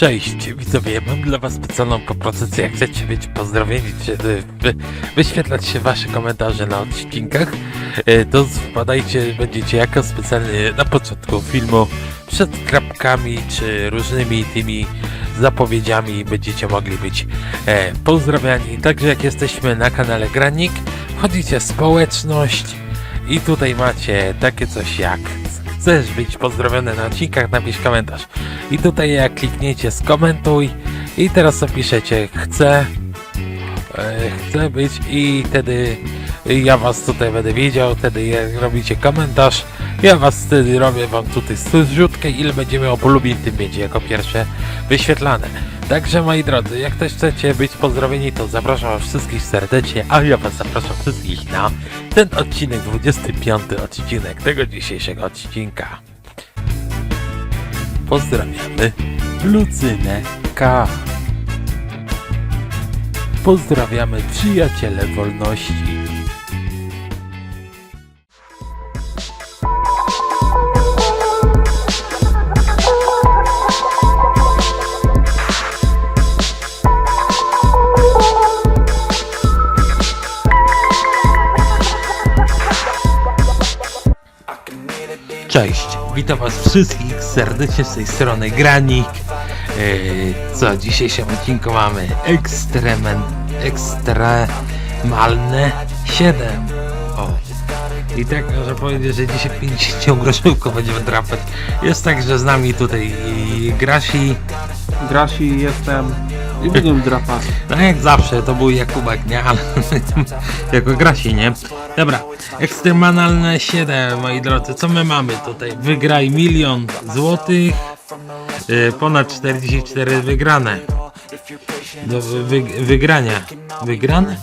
Cześć, widzowie, mam dla was specjalną propozycję. Jak chcecie być pozdrowieni, czy wy, wy, wyświetlać się wasze komentarze na odcinkach, e, to wpadajcie, będziecie jako specjalnie na początku filmu, przed krapkami, czy różnymi tymi zapowiedziami będziecie mogli być e, pozdrawiani. Także jak jesteśmy na kanale Granik, wchodzicie w społeczność i tutaj macie takie coś jak chcesz być pozdrowiony na odcinkach, napisz komentarz. I tutaj jak klikniecie skomentuj i teraz napiszecie chcę e, chcę być i wtedy ja was tutaj będę wiedział, wtedy robicie komentarz, ja was wtedy robię wam tutaj zrzutkę, ile będzie miało polubień, tym będzie jako pierwsze wyświetlane. Także moi drodzy, jak też chcecie być pozdrowieni, to zapraszam was wszystkich serdecznie, a ja was zapraszam wszystkich na ten odcinek, 25 odcinek tego dzisiejszego odcinka. Pozdrawiamy Lucynę K. Pozdrawiamy przyjaciele wolności. Witam was wszystkich serdecznie z tej strony Granik. Yy, co, dzisiejszym odcinku mamy ekstremen, ekstremalne 7. O. I tak można powiedzieć, że dzisiaj 50 groszówką będziemy drapać. Jest tak, że z nami tutaj Grasi, Grasi jestem i drapać. no jak zawsze, to był Jakubek, nie? Ale jako Grasi, nie? Dobra, ekstremalne 7, moi drodzy, co my mamy tutaj? Wygraj milion złotych, y, ponad 44 wygrane. Do wy, wygrania. Wygrane?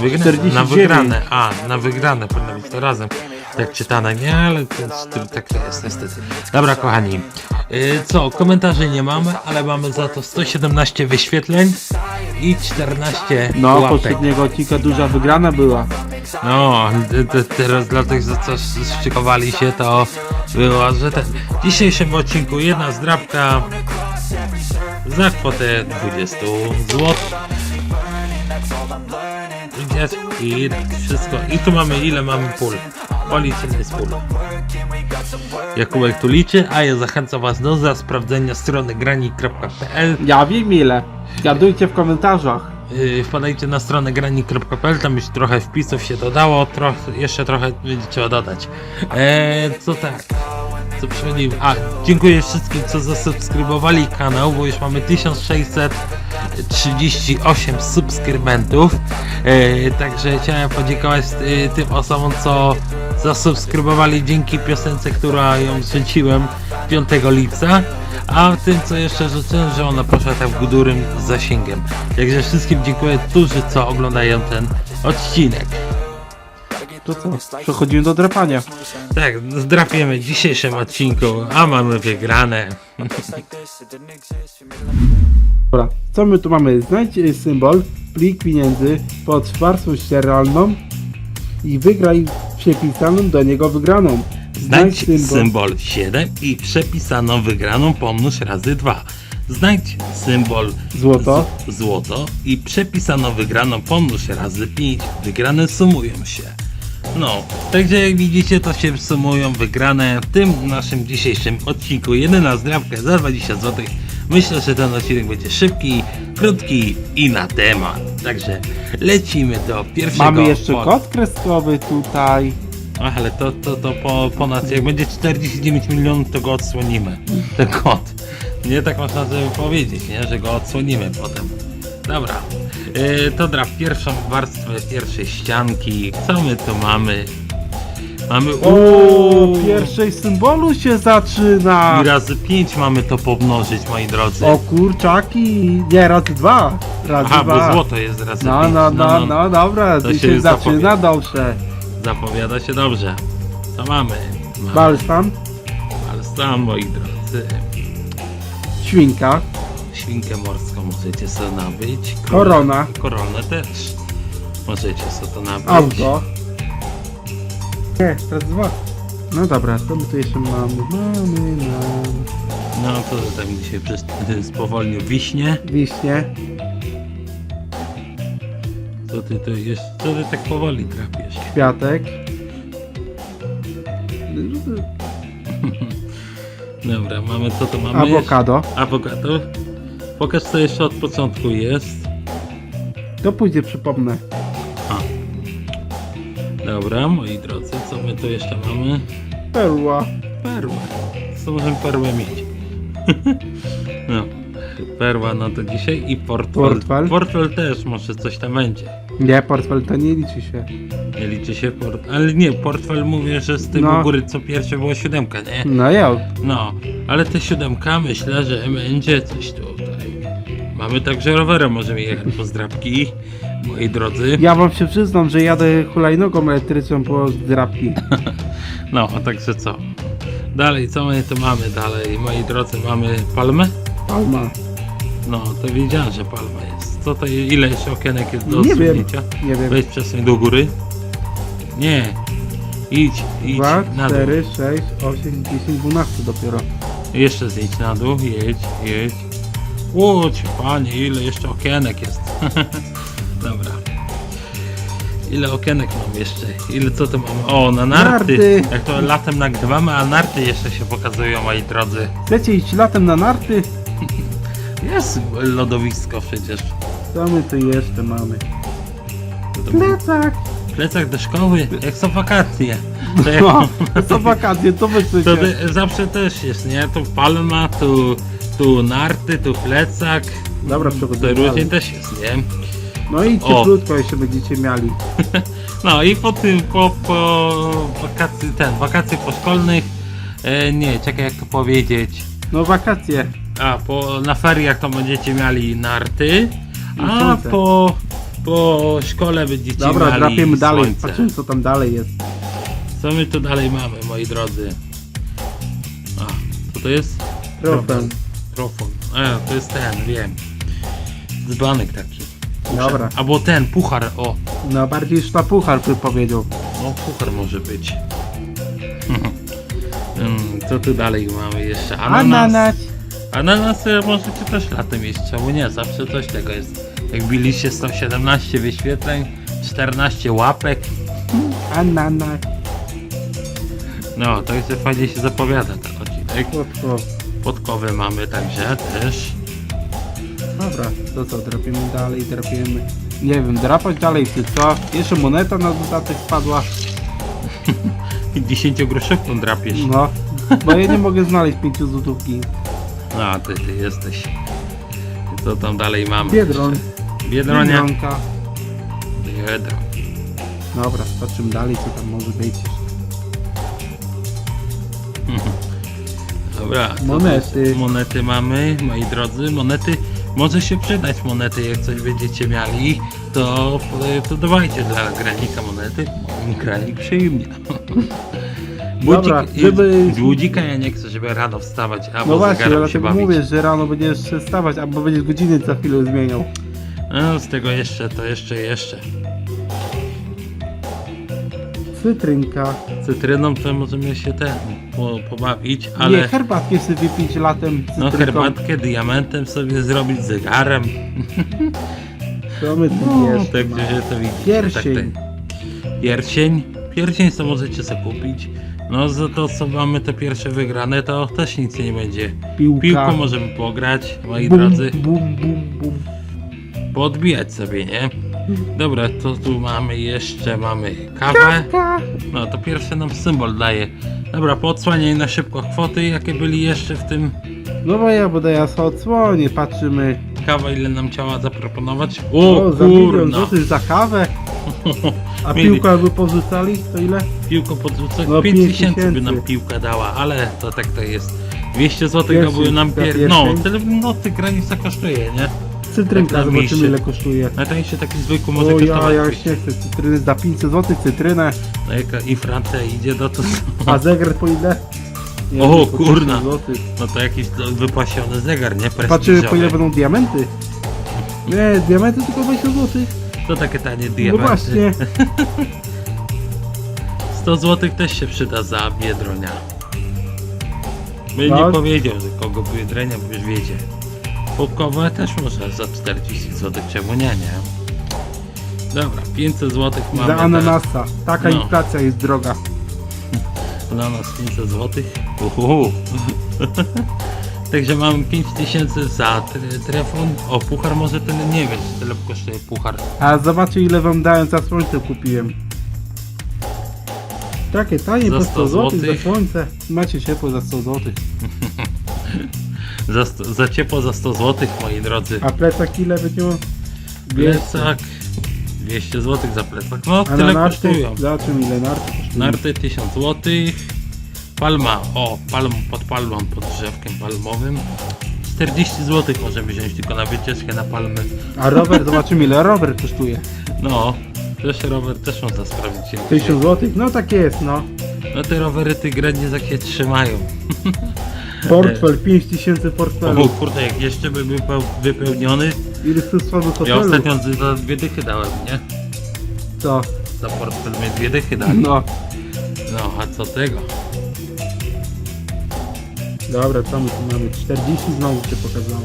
Wygrane? Na 49. wygrane. A, na wygrane powinno być to razem. Tak czytane, nie, ale to, to, tak to jest niestety. Dobra, kochani. Y, co, komentarzy nie mamy, ale mamy za to 117 wyświetleń i 14 No, łapek. poprzedniego odcinka duża wygrana była. No, te- te- teraz dla tych, co szykowali się, to było, że ten, w dzisiejszym odcinku jedna zdrabka za kwotę 20 zł. I wszystko. I tu mamy, ile mamy pól? Policyjny z pól. Jakubek tu liczy, a ja zachęcam Was do za sprawdzenia strony granik.pl Ja wiem ile. Zgadujcie w komentarzach. Yy, wpadajcie na stronę granik.pl, tam już trochę wpisów się dodało, trochę, jeszcze trochę będzie trzeba dodać. Eee, co tak? Co przychodzimy? A, dziękuję wszystkim, co zasubskrybowali kanał, bo już mamy 1638 subskrybentów. Eee, także chciałem podziękować y, tym osobom, co zasubskrybowali dzięki piosence, która ją zrzuciłem 5 lipca. A tym co jeszcze życzę, że ona proszę tak w górym zasięgiem. Także wszystkim dziękuję, którzy co oglądają ten odcinek. To co? Przechodzimy do drapania. Tak, zdrapiemy w dzisiejszym odcinku, a mamy wygrane. Dobra, co my tu mamy? Znajdź y, symbol, plik pieniędzy pod warstwą ścieralną i wygraj przepisaną do niego wygraną. Znajdź symbol 7 i przepisaną wygraną pomnóż razy 2. Znajdź symbol Złoto. z- złoto i przepisaną wygraną pomnóż razy 5. Wygrane sumują się. No, także jak widzicie to się sumują wygrane w tym naszym dzisiejszym odcinku. Jedyna zdrabka za 20 zł. Myślę, że ten odcinek będzie szybki, krótki i na temat. Także lecimy do pierwszego. Mamy jeszcze po- kod kreskowy tutaj. Ach, ale to, to, to po, ponad, jak będzie 49 milionów, to go odsłonimy. Ten kod. Nie tak można sobie powiedzieć, nie? że go odsłonimy potem. Dobra. Yy, to drap pierwszą warstwę pierwszej ścianki. Co my tu mamy? Mamy. O, Uuu, pierwszej symbolu się zaczyna. I razy 5 mamy to pomnożyć, moi drodzy. O kurczaki. Nie, razy dwa. Razy Aha, dwa. bo złoto jest razy No, 5. no, no, no, dobra, To się się zaczyna zapowie- dobrze. Zapowiada się dobrze. To mamy. mamy. Balsam, Balsam, moi drodzy. świnka, Świnkę morską możecie sobie nabyć. Korona. Koronę też. Możecie sobie to nabyć. auto. Nie, teraz dwa. No dobra, co my tu jeszcze mamy? Mamy, mamy. No to tak mi się przez, spowolnił wiśnie. wiśnie. Co ty to jest? Co ty tak powoli trapiesz? kwiatek. Dobra, mamy co to mamy? Awokado. jeszcze? Awokado. Pokaż co jeszcze od początku jest. To później przypomnę. Dobra, moi drodzy, my tu jeszcze mamy? Perła. Perłę. Co możemy perłę mieć? no. Perła, no to dzisiaj i portfel. Portfel. Portfel też może coś tam będzie. Nie, portfel to nie liczy się. Nie liczy się port... Ale nie, portfel mówię, że z tym No. u góry co pierwsze było siódemka, nie? No ja. No, ale te siódemka myślę, że będzie coś tutaj. Mamy także rowerem, możemy jechać po zdrabki, moi drodzy. Ja wam się przyznam, że jadę hulajnogą elektryczną po zdrabki. No, a także co? Dalej, co my tu mamy dalej? Moi drodzy, mamy palmę? Palma. No, to wiedziałem, że palma jest. Co to, ile jeszcze okienek jest do Nie wiem. odsunięcia? Nie wiem. Weź przestań do góry. Nie. Idź, idź 2, na dół. 4, 6, 8, 10, 12 dopiero. Jeszcze zjedź na dół, jedź, jedź. Łódź, panie, ile jeszcze okienek jest. Ile okienek mam jeszcze? Ile co to mamy? O, na narty. Narty. Jak to latem nagrywamy, a narty jeszcze się pokazują, moi drodzy. Chcecie iść latem na narty? Jest lodowisko przecież. Co my tu jeszcze mamy? Plecak! Plecak do szkoły, jak są wakacje. To, jak, No, to są wakacje, to wy to chcecie. ty- zawsze też jest, nie? Tu palma, tu, tu narty, tu plecak. Dobra, To przechodzimy różnie dalej. też jest, nie? No i cieplutko jeszcze będziecie mieli. No i po tym, po, po wakacji, ten, wakacje poszkolnych, e, nie, czekaj jak to powiedzieć, No wakacje. a po, na feriach to będziecie mieli narty, a słońce. po, po szkole będziecie Dobra, mieli drapiemy dalej. słońce. Patrzymy co tam dalej jest. Co my tu dalej mamy, moi drodzy? A, co to jest? Trofem. Trofon. A, to jest ten, wiem. Dzbanek taki. Dobra. Albo ten, puchar, o. No bardziej sztapuchar by powiedział. No, puchar może być. Mm, Co tu dalej mamy jeszcze? Ananas. Ananasy możecie też latem jeść, czemu nie? Zawsze coś tego jest. Jak biliście 117 wyświetleń, 14 łapek, Ananas. no to jeszcze fajnie się zapowiada ten odcinek. Podkowy mamy także też. Dobra, to co, drapimy dalej, drapimy. Nie wiem, drapać dalej czy co? Jeszcze moneta na dodatek spadła. 10 groszówką drapiesz. No. Bo ja nie mogę znaleźć pięciu złotówki. No, ty, ty jesteś. Co tam dalej mamy? Biedroń. Biedronia. Biedronka. Biedro. Dobra, patrzymy dalej co tam może być. Dobra. co Monety. jest? Monety mamy, moi drodzy. Monety. Może się przydać monety, jak coś będziecie mieli, to, to dawajcie dla granika monety. Granik przyjmie. Dobra, żeby- Budzika ja nie chcę, żeby rano wstawać, a No właśnie, zegarem się dlatego bawić. mówię, że rano będziesz wstawać, albo będziesz godziny za chwilę zmieniał. No, z tego jeszcze, to jeszcze, jeszcze. Cytrynka. Cytryną to możemy się ten po, pobawić, ale Nie, herbatkę sobie wypić latem no cytrynką. herbatkę diamentem sobie zrobić zegarem. Co my tu No, jeszcze tak że to widzicie. Pierścień. Tak, tak. Pierścień. Pierścień co możecie sobie kupić. No za to co mamy te pierwsze wygrane to też nic nie będzie. Piłka. Piłką możemy pograć, moi bum, drodzy. Bum, bum, bum. Podbijać sobie, nie? Dobra, to tu mamy jeszcze, mamy kawę. Ka. No to pierwszy nam symbol daje. Dobra, poodsłaniaj na szybko kwoty, jakie byli jeszcze w tym. No bo ja będę ja odsłonię, patrzymy. Kawa ile nam chciała zaproponować? O, O, za milion złotych za kawę. A Mieli. piłkę jakby porzucali, to ile? Piłką podrzucać No, 5 pięć tysięcy by nam piłka dała, ale to tak to jest. 200 zł to były nam pier... No, tyle no ty granica kosztuje, nie? Cytrynka, zobaczymy ile kosztuje. Najtańszy taki zwykły może O ja, ja już nie chcę cytryny za 500 zł, cytrynę. No jaka i Francja idzie do to. A zegar po ile? Nie O, kurna. 1000 złotych. No to jakiś to wypasiony zegar, nie? Patrzymy po ile będą diamenty. Nie, diamenty tylko 20 zł. To takie tanie No diamenty. właśnie. 100 zł też się przyda za biedronia. By No. nie powiedział, że kogo Biedrenia, bo już wiecie. Popkowe też można za 40 zł, czemu nie, nie? Dobra, 500 zł mamy. Za na- ananasa. Taka No. inflacja jest droga. Dla nas 500 zł. Uhu. Także mamy 5000 za tre- telefon. O, puchar może tyle nie wiem, czy tyle kosztuje puchar. A zobaczcie ile wam dałem za słońce kupiłem. Takie tanie Za po 100 100 zł za złotych. słońce. Macie ciepło za 100 zł. Za, za ciepło za 100 zł, moi drodzy. A plecak ile będzie? miał? Plecak 200 zł za plecak. No, A tyle na narty? kosztują. Zobaczymy ile narty kosztują. Narty 1000 zł. Palma, o, palm pod palmą, pod drzewkiem palmowym. 40 zł możemy wziąć tylko na wycieczkę na palmy. A rower, zobaczymy ile rower kosztuje. No, też rower też można sprawdzić. jak 1000 zł? No tak jest, no. No te rowery ty grednie takie trzymają. Portfel, 5000 portfelu. O kurde, jak jeszcze by był peł- wypełniony. Ile tu słabo Ja hotelu? ostatnio z- za dwie dychy dałem, nie? Co? Za portfel mnie dwie dychy dali. No. No, a co tego? Dobra, co my tu mamy? 40 znowu się pokazało.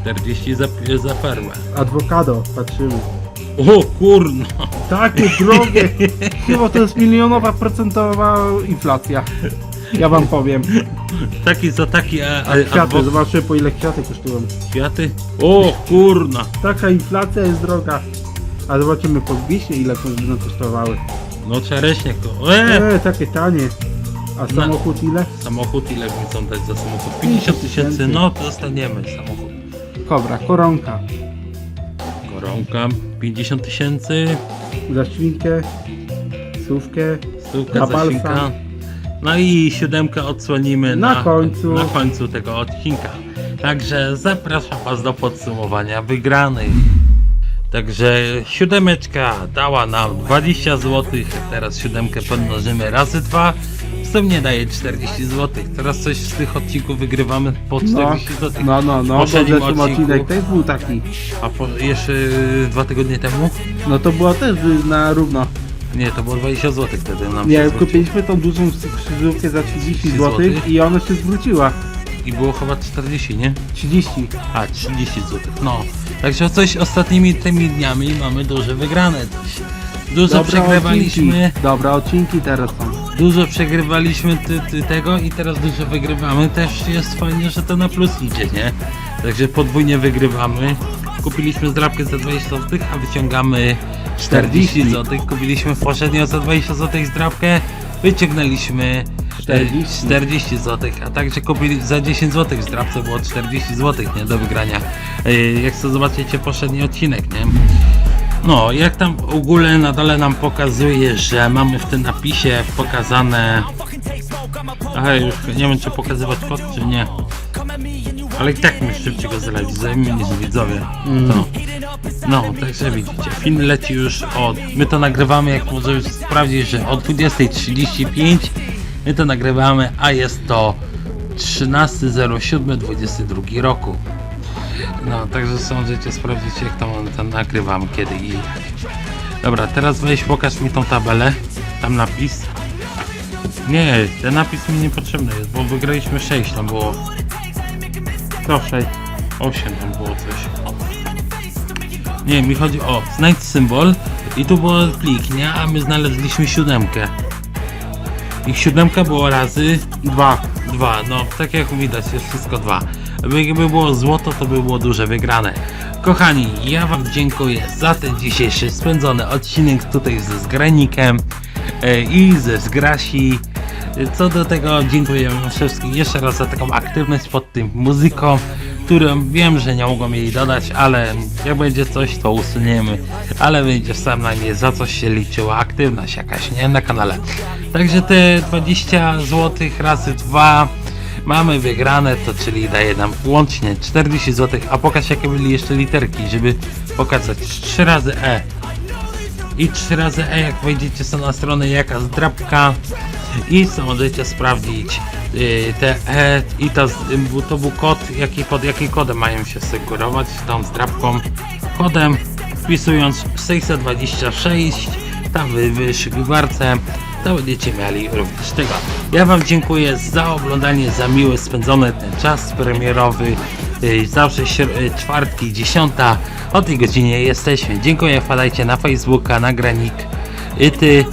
40 za, za perłę. Adwokado, patrzymy. O kurno! Takie drogie! Chyba to jest milionowa procentowa inflacja. Ja wam powiem. Taki za taki, a, a, A kwiaty, zobaczmy po ile kwiaty kosztują. kwiaty? O kurna! Taka inflacja jest droga. A zobaczymy po Wiśnie ile będą kosztowały. No czereśnie, ko- e! Eee, takie tanie. A samochód ile? Samochód ile mi chcą dać za samochód? 50 tysięcy, no dostaniemy samochód. Kobra, koronka. Koronka 50 tysięcy, Za świnkę, sówkę. stówka Na za balsam. No i siódemkę odsłonimy Na na, końcu. na końcu tego odcinka. Także zapraszam Was do podsumowania wygranych. Także siódemeczka dała nam 20 zł, teraz siódemkę pomnożymy razy dwa. W sumie daje 40 zł. Teraz coś z tych odcinków wygrywamy po 40 No, zł. no, no, no, poprzednim odcinku. odcinek też był taki. A po, jeszcze dwa tygodnie temu? No to było też na równo. Nie, to było 20 zł wtedy nam Nie, zwróciło. kupiliśmy tą dużą krzyżówkę za 30 zł złotych? i ona się zwróciła. I było chyba 40, nie? 30. A, 30 zł. No. Także coś ostatnimi tymi dniami mamy duże wygrane coś. Dużo przegrywaliśmy, odcinki. Dobre odcinki teraz są. dużo przegrywaliśmy ty, ty, tego i teraz dużo wygrywamy. Też jest fajnie, że to na plus idzie, nie? Także podwójnie wygrywamy. Kupiliśmy zdrabkę za 20 zł, a wyciągamy 40 40. zł. Kupiliśmy poprzednio za 20 zł zdrabkę, wyciągnęliśmy 40. 40, 40 zł, a także kupili za 10 zł w zdrabce było 40 zł, nie? Do wygrania. Jak sobie zobaczycie poprzedni odcinek, nie? No, jak tam w ogóle na dole nam pokazuje, że mamy w tym napisie pokazane. Aha, już nie wiem czy pokazywać kod, czy nie. Ale i tak my szybciej go zrealizujemy niż widzowie. No. no, także widzicie, film leci już od. My to nagrywamy, jak może już sprawdzić, że o 20.35 my to nagrywamy, a jest to 13.07.22 roku. No, także możecie sprawdzić jak tam, tam nagrywam, kiedy i... Dobra, teraz weź pokaż mi tą tabelę, tam napis. Nie, ten napis mi niepotrzebny jest, bo wygraliśmy 6, tam było Proszę. 8, tam było coś. Nie, mi chodzi o znajdź symbol i tu było plik, nie? A my znaleźliśmy siódemkę. Ich siódemka było razy Dwa. Dwa, no tak jak widać jest wszystko dwa. Jakby było złoto, to by było duże wygrane. Kochani, ja wam dziękuję za ten dzisiejszy spędzony odcinek tutaj ze Zgranikiem e, i ze Zgrasi. Co do tego dziękuję wszystkim jeszcze raz za taką aktywność pod tym muzyką, którą wiem, że nie mogą jej dodać, ale jak będzie coś, to usuniemy. Ale będzie sam na nie za coś się liczyła aktywność jakaś, nie? Na kanale. Także te 20 zł razy 2 mamy wygrane, to czyli daje nam łącznie 40 zł, a pokaż jakie byli jeszcze literki, żeby pokazać 3 razy E i 3 razy E jak wejdziecie sobie na stronę jaka zdrabka i co możecie sprawdzić yy, te E i z- bo to był kod, jaki, pod jakim kodem mają się segurować tą zdrabką kodem wpisując 626 tam w wyszukiwarce to będziecie mieli również tego. Ja Wam dziękuję za oglądanie, za miły spędzony ten czas premierowy. Y, Zawsze y, czwartki, dziesiąta, o tej godzinie jesteśmy. Dziękuję, wpadajcie na Facebooka, na Granik, Ty,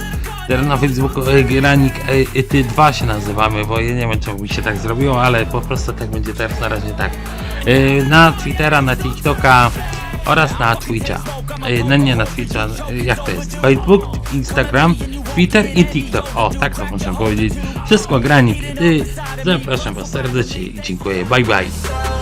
teraz na Facebooku y, Granik y, Ty 2 się nazywamy, bo ja nie wiem czemu mi się tak zrobiło, ale po prostu tak będzie teraz na razie tak. Y, Na Twittera, na TikToka oraz na Twitcha. Y, No nie na Twitcha, y, jak to jest? Facebook, Instagram, Twitter i TikTok. O, tak to muszę powiedzieć. Wszystko Granik. Zapraszam Was serdecznie i dziękuję. Bye bye.